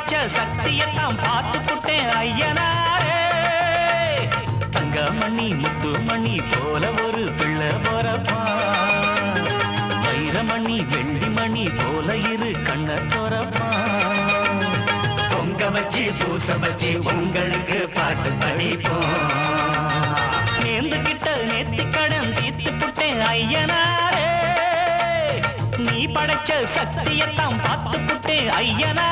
வச்ச சக்தியத்தான் பார்த்துக்கிட்டேன் ஐயனாரே. தங்கமணி முத்துமணி போல ஒரு பிள்ளை போறப்பா வைரமணி வெள்ளிமணி போல இரு கண்ண போறப்பா பொங்க வச்சு பூச வச்சு உங்களுக்கு பாட்டு படிப்போம். நேர்ந்துகிட்ட நேத்தி கடன் தீர்த்துக்கிட்டேன் ஐயனாரே. நீ படைச்ச பார்த்து புட்டேன் ஐயனா